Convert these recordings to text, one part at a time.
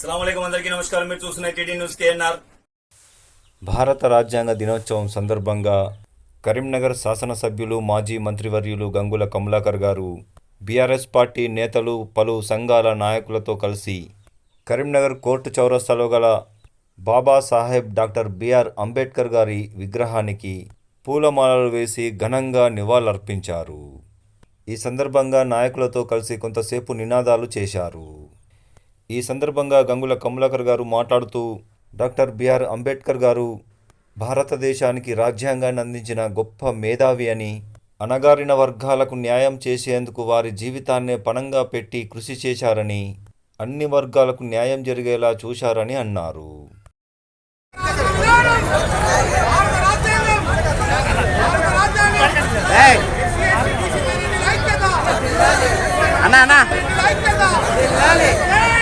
నమస్కారం. మీరు చూస్తున్న టీడీ న్యూస్ కేఎన్ఆర్. భారత రాజ్యాంగ దినోత్సవం సందర్భంగా కరీంనగర్ శాసనసభ్యులు మాజీ మంత్రివర్యులు గంగుల కమలాకర్ గారు బీఆర్ఎస్ పార్టీ నేతలు పలు సంఘాల నాయకులతో కలిసి కరీంనగర్ కోర్టు చౌరస్తాలో గల బాబాసాహెబ్ డాక్టర్ బిఆర్ అంబేద్కర్ గారి విగ్రహానికి పూలమాలలు వేసి ఘనంగా నివాళులర్పించారు. ఈ సందర్భంగా నాయకులతో కలిసి కొంతసేపు నినాదాలు చేశారు. ఈ సందర్భంగా గంగుల కమలాకర్ గారు మాట్లాడుతూ డాక్టర్ బిఆర్ అంబేద్కర్ గారు భారతదేశానికి రాజ్యాంగాన్ని అందించిన గొప్ప మేధావి అని అణగారిన వర్గాలకు న్యాయం చేసేందుకు వారి జీవితాన్నే పణంగా పెట్టి కృషి చేశారని అన్ని వర్గాలకు న్యాయం జరిగేలా చూశారని అన్నారు. అన్నా అన్నా!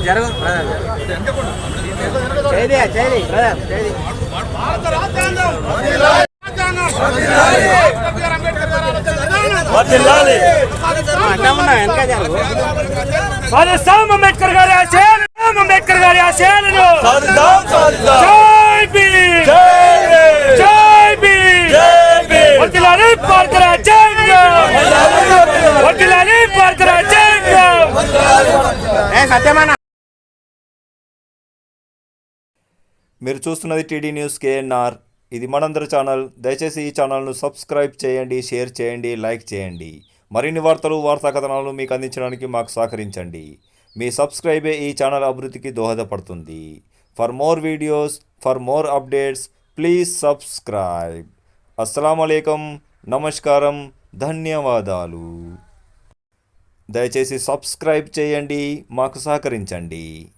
జరుగు చేది చేది బ్రదర్ ఉన్నా వెనక జరుగు. సాధిస్తాం అంబేద్కర్ గారి ఆశయాలు అంబేద్కర్ గారి ఆశయాలను. భీమ్ జై భీమ్ వర్ధిల్లాలి భారత రాజ్యాంగం వర్ధిల్లాలి భారత రాజ్యాంగం ఏ సత్యమన్న మీరు చూస్తున్నది టీడీ న్యూస్ కేఎన్ఆర్. ఇది మనందరి ఛానల్. దయచేసి ఈ ఛానల్ను సబ్స్క్రైబ్ చేయండి షేర్ చేయండి లైక్ చేయండి. మరిన్ని వార్తలు వార్తా కథనాలు మీకు అందించడానికి మాకు సహకరించండి. మీ సబ్స్క్రైబే ఈ ఛానల్ అభివృద్ధికి దోహదపడుతుంది. For more videos for more updates please subscribe. అస్సలం నమస్కారం. ధన్యవాదాలు. దయచేసి సబ్స్క్రైబ్ చేయండి మాకు సహకరించండి.